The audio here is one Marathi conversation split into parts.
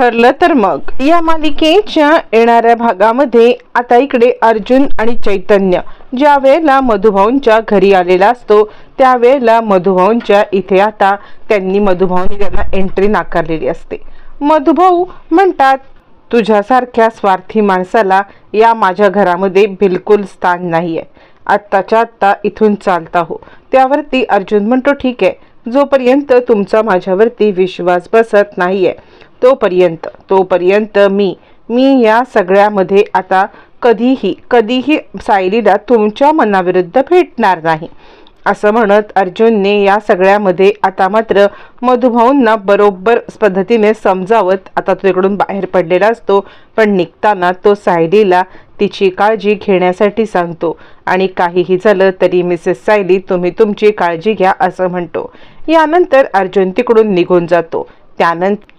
ठरलं तर मग. या मालिकेच्या येणाऱ्या भागामध्ये आता इकडे अर्जुन आणि चैतन्य. ज्या वेळेला मधुभाऊंच्या घरी आलेला असतो त्यावेळेला मधुभाऊंच्या इथे आता त्यांनी मधुभाऊंनी त्यांना एंट्री नाकारलेली असते. मधुभाऊ म्हणतात तुझ्यासारख्या स्वार्थी माणसाला या माझ्या घरामध्ये बिलकुल स्थान नाही आहे आत्ताच्या आत्ता इथून चालता हो त्यावरती अर्जुन म्हणतो ठीक आहे. जोपर्यंत तुमचा माझ्यावरती विश्वास बसत नाही आहे तोपर्यंत तोपर्यंत मी मी या सगळ्यामध्ये आता कधीही कधीही सायलीला तुमच्या मनाविरुद्ध भेटणार नाही. असं म्हणत अर्जुनने या सगळ्यामध्ये आता मात्र मधुभाऊंना बरोबर पद्धतीने समजावत आता तो तिकडून बाहेर पडलेला असतो पण निघताना तो सायलीला तिची काळजी घेण्यासाठी सांगतो. आणि काहीही झालं तरी मिसेस सायली तुम्ही तुमची काळजी घ्या असं म्हणतो. यानंतर अर्जुन तिकडून निघून जातो. त्यानंतर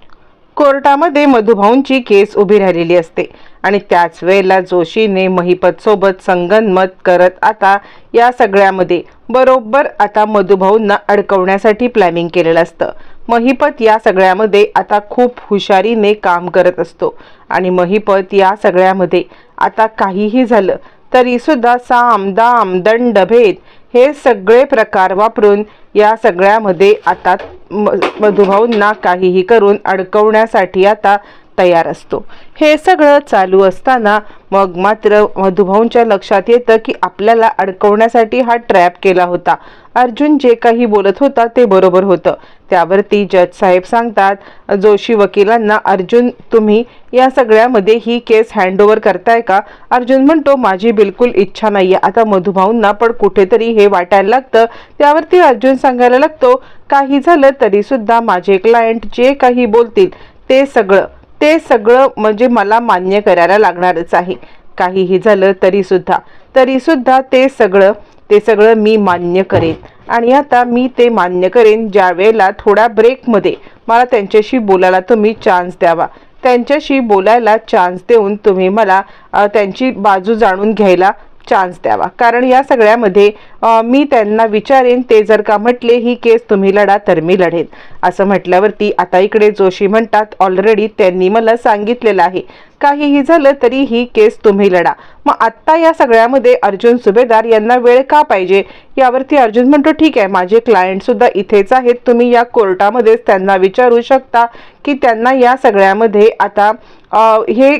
कोर्टामध्ये मधुभाऊंची केस उभी राहिलेली असते. आणि त्याच वेळेला जोशीने महिपतसोबत संगनमत करत आता या सगळ्यामध्ये बरोबर आता मधुभाऊंना अडकवण्यासाठी प्लॅनिंग केलेलं असतं. महिपत या सगळ्यामध्ये आता खूप हुशारीने काम करत असतो. आणि महिपत या सगळ्यामध्ये आता काहीही झालं तरीसुद्धा साम दाम दंड भेद हे सगळे प्रकार वापरून या सगळ्यामध्ये आता म- मधुभाऊंना काहीही करून अडकवण्यासाठी आता तयार असतो. हे सगळं चालू असताना मग मात्र मधुभाऊंच्या लक्षात येतं की आपल्याला अडकवण्यासाठी हा ट्रॅप केला होता. अर्जुन जे काही बोलत होता ते बरोबर होतं. त्यावरती जज साहेब सांगतात जोशी वकिलांना अर्जुन तुम्ही या सगळ्यामध्ये ही केस हँडओव्हर करताय का? अर्जुन म्हणतो माझी बिलकुल इच्छा नाही आहे आता मधुभाऊंना पण कुठेतरी हे वाटायला लागतं. त्यावरती अर्जुन सांगायला लागतो काही झालं तरीसुद्धा माझे क्लायंट जे काही बोलतील ते सगळं ते सगळं म्हणजे मला मान्य करायला लागणारच आहे. काहीही झालं तरीसुद्धा. तरीसुद्धा ते सगळं ते सगळं मी मान्य करेन. आणि आता मी ते मान्य करेन ज्या वेळेला थोड्या ब्रेकमध्ये मला त्यांच्याशी बोलायला तुम्ही चान्स द्यावा. त्यांच्याशी बोलायला चान्स देऊन तुम्ही मला त्यांची बाजू जाणून घ्यायला चान्स द्यावा. कारण या सगळ्यामध्ये मी त्यांना विचारेन ते जर का म्हटले ही केस तुम्ही लढा तर मी लढेन. असं म्हटल्यावरती आता इकडे जोशी म्हणतात ऑलरेडी त्यांनी मला सांगितलेलं आहे. काहीही झालं तरी ही केस तुम्ही लढा. मग आत्ता या सगळ्यामध्ये अर्जुन सुभेदार यांना वेळ का पाहिजे? यावरती अर्जुन म्हणतो ठीक आहे माझे क्लायंटसुद्धा इथेच आहेत. तुम्ही या कोर्टामध्येच त्यांना विचारू शकता की त्यांना या सगळ्यामध्ये आता हे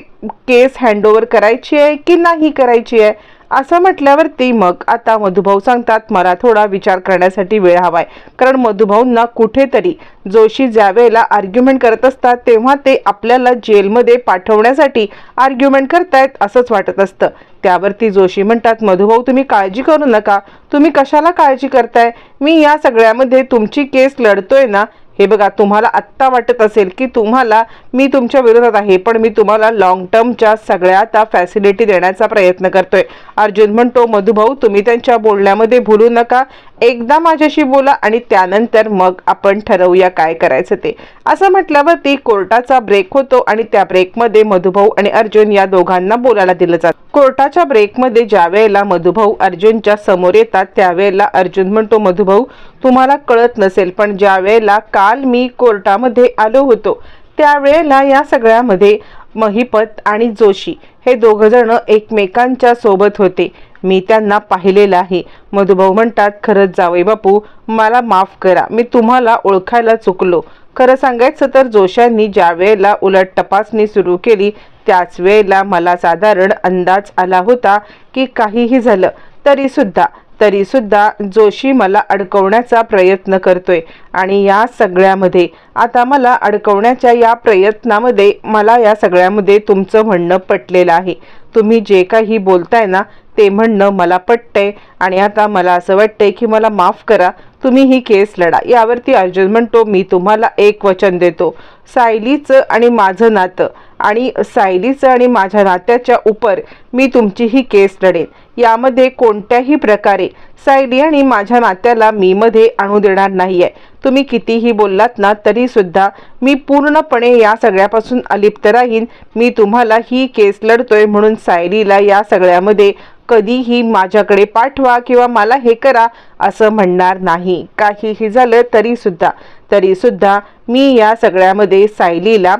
केस हँडओव्हर करायची आहे की नाही करायची आहे? असं म्हटल्यावरती मग आता मधुभाऊ सांगतात मला थोडा विचार करण्यासाठी वेळ हवाय. कारण मधुभाऊंना कुठेतरी जोशी ज्या वेळेला आर्ग्युमेंट करत असतात तेव्हा ते आपल्याला जेलमध्ये पाठवण्यासाठी आर्ग्युमेंट करतायत असंच वाटत असतं. त्यावरती जोशी म्हणतात मधुभाऊ तुम्ही काळजी करू नका. तुम्ही कशाला काळजी करताय? मी या सगळ्यामध्ये तुमची केस लढतोय ना हे बघा तुम्हाला आत्ता वाटत असेल की तुम्हाला मी तुमच्या विरोधात आहे पण मी तुम्हाला लॉंग टर्मच्या सगळ्या त्या फॅसिलिटी देण्याचा प्रयत्न करतोय. अर्जुन म्हणतो मधुभाऊ तुम्ही त्यांच्या बोलण्यामध्ये भूलू नका. एकदा माझ्याशी बोला आणि त्यानंतर मग आपण ठरवूया काय करायचं ते. असं म्हटल्यावरती कोर्टाचा ब्रेक होतो आणि त्या ब्रेकमध्ये मधुभाऊ आणि अर्जुन या दोघांना बोलायला दिलं जातं. कोर्टाच्या ब्रेकमध्ये ज्या वेळेला मधुभाऊ अर्जुनच्या समोर येतात त्यावेळेला अर्जुन म्हणतो मधुभाऊ तुम्हाला कळत नसेल पण ज्या वेळेला काल मी कोर्टामध्ये आलो होतो त्यावेळेला या सगळ्यामध्ये महिपत आणि जोशी हे दोघ जण एकमेकांच्या सोबत होते. मी त्यांना पाहिलेलं आहे. मधुभाऊ म्हणतात खरंच जावई बापू मला माफ करा. मी तुम्हाला ओळखायला चुकलो. खरं सांगायचं तर जोशांनी ज्या वेळेला उलट तपासणी सुरू केली त्याच वेळेला मला साधारण अंदाज आला होता की काहीही झालं. तरीसुद्धा तरीसुद्धा जोशी मला अडकवण्याचा प्रयत्न करतोय. आणि या सगळ्यामध्ये आता मला अडकवण्याच्या या प्रयत्नामध्ये मला या सगळ्यामध्ये तुमचं म्हणणं पटलेलं आहे. तुम्ही जे काही बोलताय ना ते म्हणणं मला पटतंय. आणि आता मला असं वाटतंय की मला माफ करा तुम्ही ही केस लढा. यावरती अर्जुन म्हणतो मी तुम्हाला एक वचन देतो. सायलीचं आणि माझं नातं. आणि सायलीचं आणि माझ्या नात्याच्या उपर मी तुमची ही केस लढेन. यामध्ये कोणत्याही प्रकारे सायली आणि माझ्या नात्याला मी मध्ये आणू देणार नाहीये. तुम्ही कितीही बोललात ना तरी सुद्धा मी पूर्णपणे या सगळ्यापासून अलिप्त राहीन. मी तुम्हाला ही केस लढतोय म्हणून सायलीला या सगळ्यामध्ये कधीही माझ्याकडे पाठवा किंवा मला हे करा असं म्हणणार नाही. काहीही झालं तरी सुद्धा तरी सुद्धा मी या सगळ्यामध्ये सायलीला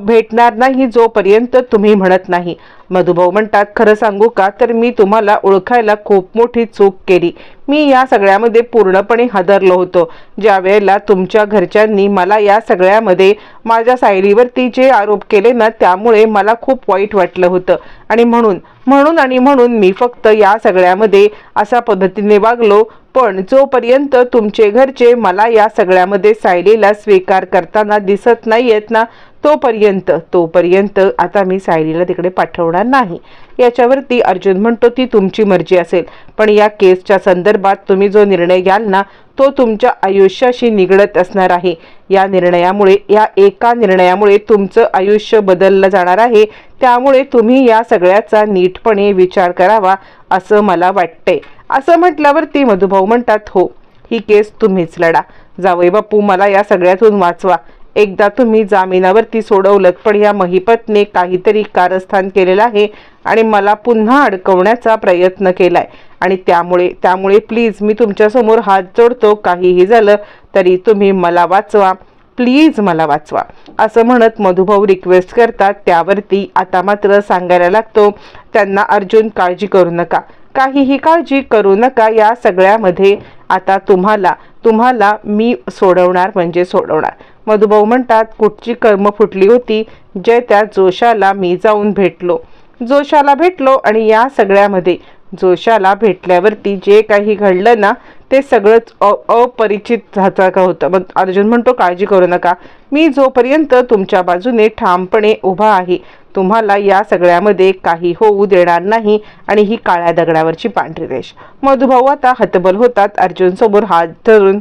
भेटणार नाही जोपर्यंत तुम्ही म्हणत नाही. मधुभाऊ म्हणतात खरं सांगू का? तर मी तुम्हाला ओळखायला खूप मोठी चूक केली. मी या सगळ्यामध्ये पूर्णपणे हादरलो होतो. ज्या वेळेला तुमच्या घरच्यांनी मला या सगळ्यामध्ये माझ्या सायलीवरती जे आरोप केले ना त्यामुळे मला खूप वाईट वाटलं होतं. आणि म्हणून म्हणून आणि म्हणून मी फक्त या सगळ्यामध्ये अशा पद्धतीने वागलो. पण जोपर्यंत तुमचे घरचे मला या सगळ्यामध्ये सायलीला स्वीकार करताना दिसत नाहीयेत ना तोपर्यंत तोपर्यंत आता मी सायलीला तिकडे पाठवणार नाही. याच्यावरती अर्जुन म्हणतो ती तुमची मर्जी असेल. पण या केसच्या संदर्भात तुम्ही जो निर्णय घ्याल ना तो तुमच्या आयुष्याशी निगडत असणार आहे. या निर्णयामुळे या एका निर्णयामुळे तुमचं आयुष्य बदललं जाणार आहे. त्यामुळे तुम्ही या सगळ्याचा नीटपणे विचार करावा असं मला वाटतंय. असं म्हटल्यावर ती मधुभाऊ म्हणतात हो ही केस तुम्हीच लढा. जावई बापू मला या सगळ्यातून वाचवा. एकदा तुम्ही जामिनावरती सोडवलं पण या महिपतने काहीतरी कारस्थान केलेलं आहे आणि मला पुन्हा अडकवण्याचा प्रयत्न केलाय. आणि त्यामुळे त्यामुळे प्लीज मी तुमच्यासमोर हात जोडतो काहीही झालं तरी तुम्ही मला वाचवा. प्लीज मला वाचवा. असं म्हणत मधुभाऊ रिक्वेस्ट करतात त्यावरती आता मात्र सांगायला लागतो त्यांना अर्जुन काळजी करू नका. काहीही काळजी करू नका या सगळ्यामध्ये. आता तुम्हाला तुम्हाला मी सोडवणार म्हणजे सोडवणार. मधुभाऊ म्हणतात कुठची कर्म फुटली होती जे त्या जोशाला मी जाऊन भेटलो. जोशाला भेटलो आणि या सगळ्यामध्ये जोशाला भेटल्यावरती जे काही घडलं ना ते सगळंच अ अपरिचित झाचा का होतं. मग अर्जुन म्हणतो काळजी करू नका. मी जोपर्यंत तुमच्या बाजूने ठामपणे उभा आहे तुम्हाला या सगळ्यामध्ये काही होऊ देणार नाही आणि ही काळ्या दगडावरची पांढरी रेष. मधुभाऊ आता हतबल होतात. अर्जुन समोर हात धरून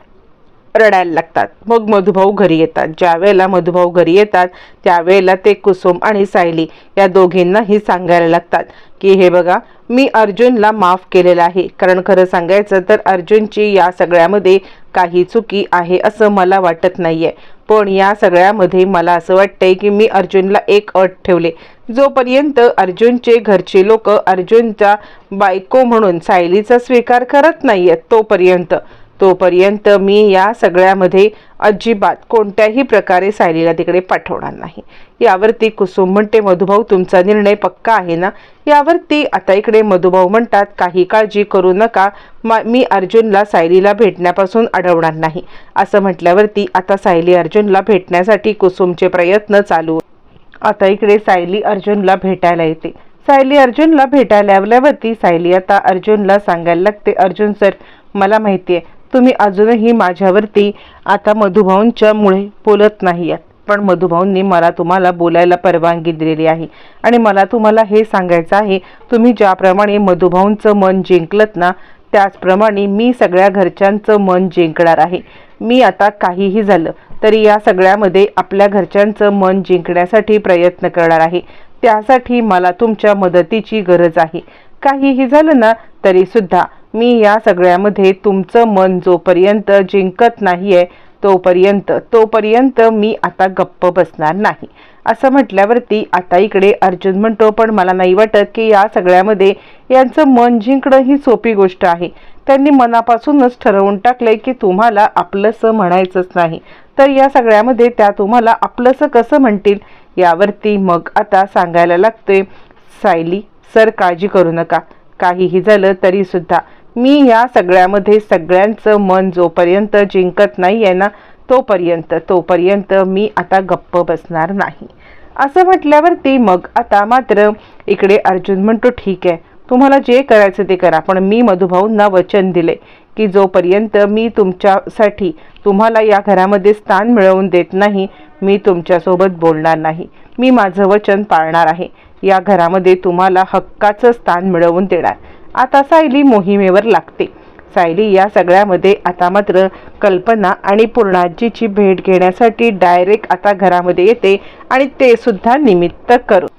रडायला लागतात. मग मधुभाऊ घरी येतात. ज्या वेळेला मधुभाऊ घरी येतात त्यावेळेला ते कुसुम आणि सायली या दोघींनाही सांगायला लागतात की हे बघा मी अर्जुनला माफ केलेलं आहे. कारण खरं सांगायचं तर अर्जुनची या सगळ्यामध्ये काही चुकी आहे असं मला वाटत नाही आहे पण या सगळ्यामध्ये मला असं वाटतंय की मी अर्जुनला एक अट ठेवले. जोपर्यंत अर्जुनचे घरचे लोक अर्जुनचा बायको म्हणून सायलीचा स्वीकार करत नाही आहेत तोपर्यंत तोपर्यंत मी या सगळ्यामध्ये अजिबात कोणत्याही प्रकारे सायलीला तिकडे पाठवणार नाही. यावरती कुसुम म्हणते मधुभाऊ तुमचा निर्णय पक्का आहे ना? यावरती आता इकडे मधुभाऊ म्हणतात काही काळजी करू नका मा मी अर्जुनला सायलीला भेटण्यापासून अडवणार नाही. असं म्हटल्यावरती आता सायली अर्जुनला भेटण्यासाठी कुसुमचे प्रयत्न चालू. आता इकडे सायली अर्जुनला भेटायला येते. सायली अर्जुनला भेटायला आल्यावरती सायली आता अर्जुनला सांगायला लागते अर्जुन सर मला माहिती आहे तुम्ही अजूनही माझ्यावरती आता मधुभाऊंच्या मुळे बोलत नाही आहात पण मधुभाऊंनी मला तुम्हाला बोलायला परवानगी दिलेली आहे. आणि मला तुम्हाला हे सांगायचं आहे तुम्ही ज्याप्रमाणे मधुभाऊंचं मन जिंकलत ना त्याचप्रमाणे मी सगळ्या घरच्यांचं मन जिंकणार आहे. मी आता काहीही झालं तरी या सगळ्यामध्ये आपल्या घरच्यांचं मन जिंकण्यासाठी प्रयत्न करणार आहे. त्यासाठी मला तुमच्या मदतीची गरज आहे. काहीही झालं ना तरीसुद्धा मी या सगळ्यामध्ये तुमचं मन जोपर्यंत जिंकत नाही आहे तोपर्यंत तोपर्यंत मी आता गप्प बसणार नाही. असं म्हटल्यावरती आता इकडे अर्जुन म्हणतो पण मला नाही वाटत की या सगळ्यामध्ये यांचं मन जिंकणं ही सोपी गोष्ट आहे. त्यांनी मनापासूनच ठरवून टाकलंय की तुम्हाला आपलंसं म्हणायचंच नाही. तर या सगळ्यामध्ये त्या तुम्हाला आपलंसं कसं म्हणतील? यावरती मग आता सांगायला लागते सायली सर काळजी करू नका. काहीही झालं तरीसुद्धा मी या सगळ्यामध्ये सगळ्यांचं मन जोपर्यंत जिंकत नाही आहे ना तोपर्यंत तोपर्यंत मी आता गप्प बसणार नाही. असं म्हटल्यावरती मग आता मात्र इकडे अर्जुन म्हणतो ठीक आहे तुम्हाला जे करायचं ते करा. पण मी मधुभाऊंना वचन दिले की जोपर्यंत मी तुमच्यासाठी तुम्हाला या घरामध्ये स्थान मिळवून देत नाही मी तुमच्यासोबत बोलणार नाही. मी माझं वचन पाळणार आहे. या घरामध्ये तुम्हाला हक्काचं स्थान मिळवून देणार. आता सायली मोहिमेवर लागते. सायली या सगळ्यामध्ये आता मात्र कल्पना आणि पूर्णाजीची भेट घेण्यासाठी डायरेक्ट आता घरामध्ये येते आणि ते सुद्धा निमित्त करून.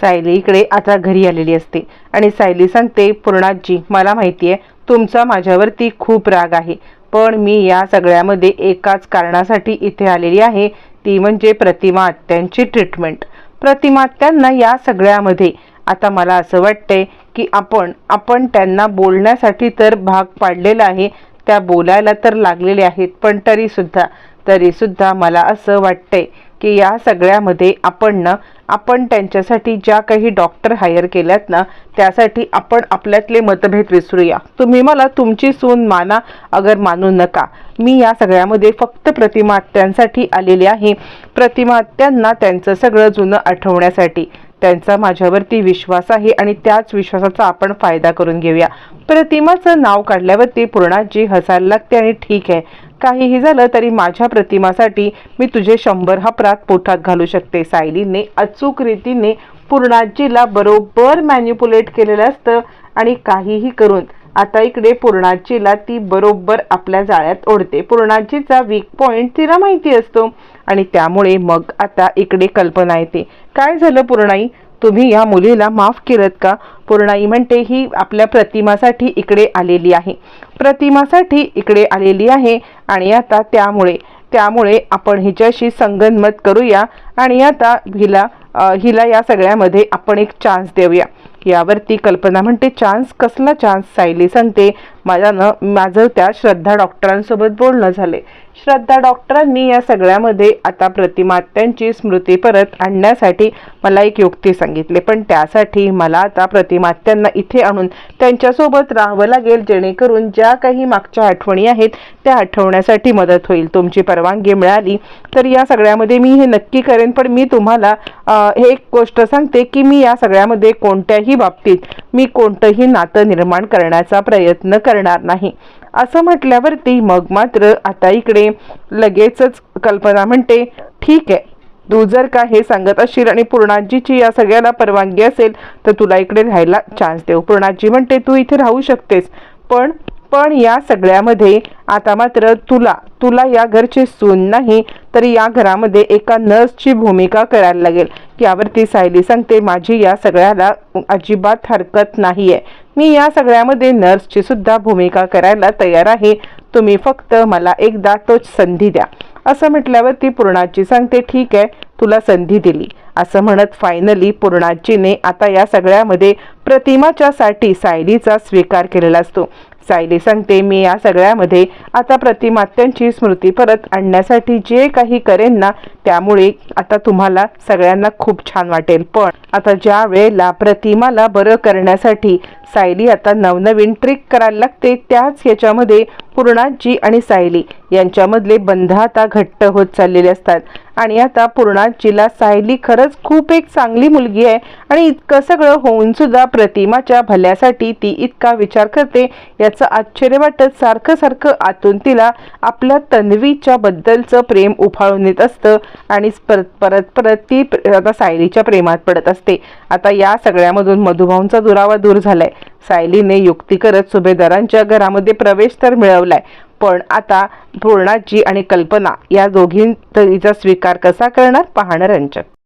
सायली इकडे आता घरी आलेली असते आणि सायली सांगते पूर्णाजी मला माहिती आहे तुमचा माझ्यावरती खूप राग आहे पण मी या सगळ्यामध्ये एकाच कारणासाठी इथे आलेली आहे. ती म्हणजे प्रतिमा आत्यांची ट्रीटमेंट प्रतिमा आत्यांना या सगळ्यामध्ये आता मला असं वाटतंय की आपण आपण त्यांना बोलण्यासाठी तर भाग पाडलेला आहे त्या बोलायला तर लागलेले आहेत पण तरीसुद्धा तरीसुद्धा मला असं वाटतंय की या सगळ्यामध्ये आपण ना आपण त्यांच्यासाठी ज्या काही डॉक्टर हायर केल्यात ना त्यासाठी आपण आपल्यातले मतभेद विसरूया. तुम्ही मला तुमची सून माना अगर मानू नका. मी या सगळ्यामध्ये फक्त प्रतिमात्यांसाठी आलेले आहे. प्रतिमात्यांना त्यांचं सगळं जुनं आठवण्यासाठी. त्यांचा माझ्यावरती विश्वास आहे आणि त्याच विश्वासाचा आपण फायदा करून घेऊया. प्रतिमाचं नाव काढल्यावरती पूर्णाजी हसायला लागते आणि ठीक आहे. काहीही झालं तरी माझ्या प्रतिमासाठी मी तुझे शंभर हा प्रात पोटात घालू शकते. सायलीने अचूक रीतीने पूर्णाजीला बरोबर मॅन्युपुलेट केलेलं असतं आणि काहीही करून आता इकडे पूर्णाजीला ती बरोबर आपल्या जाळ्यात ओढते. पूर्णाचीचा वीक पॉइंट तिला माहिती असतो. आणि त्यामुळे मग आता इकडे कल्पना येते. काय झालं पूर्णाई? तुम्ही या मुलीला माफ केलं का? पूर्णाई म्हणते ही आपल्या प्रतिमासाठी इकडे आलेली आहे. प्रतिमासाठी इकडे आलेली आहे आणि आता त्यामुळे त्यामुळे आपण हिच्याशी संगनमत करूया आणि आता हिला हिला या सगळ्यामध्ये आपण एक चान्स देऊया. यावरती कल्पना म्हणते चान्स कसला चान्स? सायली सांगते माझ्यानं माझं त्या श्रद्धा डॉक्टरांसोबत बोलणं झाले. श्रद्धा डॉक्टरांनी या सगळ्यामध्ये आता प्रतिमात्यांची स्मृती परत आणण्यासाठी मला एक युक्ती सांगितली. पण त्यासाठी मला आता प्रतिमात्यांना इथे आणून त्यांच्यासोबत राहावं लागेल जेणेकरून ज्या काही मागच्या आठवणी आहेत त्या आठवण्यासाठी मदत होईल. तुमची परवानगी मिळाली तर या सगळ्यामध्ये मी हे नक्की करेन. पण मी तुम्हाला हे एक गोष्ट सांगते की मी या सगळ्यामध्ये कोणत्याही बाबतीत मी कोणतंही नातं निर्माण करण्याचा प्रयत्न करणार नाही. असं म्हटल्यावरती मग मात्र आता इकडे लगेचच कल्पना म्हणते ठीक आहे तू जर का हे सांगत असशील आणि पूर्णाजीची या सगळ्याला परवानगी असेल तर तुला इकडे राहायला चान्स देऊ. पूर्णाजी म्हणते तू इथे राहू शकतेस पण पण या सगळ्यामध्ये आता मात्र तुला तुला या घरची सून नाही तर या घरामध्ये एका नर्सची भूमिका करायला लागेल. यावरती सायली सांगते माझी या सगळ्याला अजिबात हरकत नाही आहे मी या सगळ्यामध्ये नर्सची सुद्धा भूमिका करायला तयार आहे. तुम्ही फक्त मला एकदा तोच संधी द्या. असं म्हटल्यावर ती पूर्णाची सांगते ठीक आहे तुला संधी दिली. असं म्हणत फायनली पूर्णाजीने आता या सगळ्यामध्ये प्रतिमाच्यासाठी सायलीचा स्वीकार केलेला असतो. सायली सांगते मी या सगळ्यामध्ये आता प्रतिमात्यांची स्मृती परत आणण्यासाठी जे काही करेन ना त्यामुळे आता तुम्हाला सगळ्यांना खूप छान वाटेल. पण आता ज्या वेळेला प्रतिमाला बरं करण्यासाठी सायली आता नवनवीन ट्रिक करायला लागते त्याच याच्यामध्ये पूर्णाजी आणि सायली यांच्यामधले बंध आता घट्ट होत चाललेले असतात. आणि आता पूर्णाजीला सायली खरंच खूप एक चांगली मुलगी आहे आणि इतकं सगळं होऊन सुद्धा प्रतिमाच्या भल्यासाठी ती इतका विचार करते याचं आश्चर्य वाटत सारखं सारखं आतून तिला आपल्या तन्वीच्या बद्दलचं प्रेम उफाळून येत असतं आणि परत परत परत ती प्र- आता सायलीच्या प्रेमात पडत असते. आता या सगळ्यामधून मधुभाऊंचा दुरावा दूर झालाय. सायलीने युक्ती करत सुभेदारांच्या घरामध्ये प्रवेश तर मिळवलाय पण आता पूर्णाजी आणि कल्पना या दोघींचा स्वीकार कसा करणार? पाहणं रंजक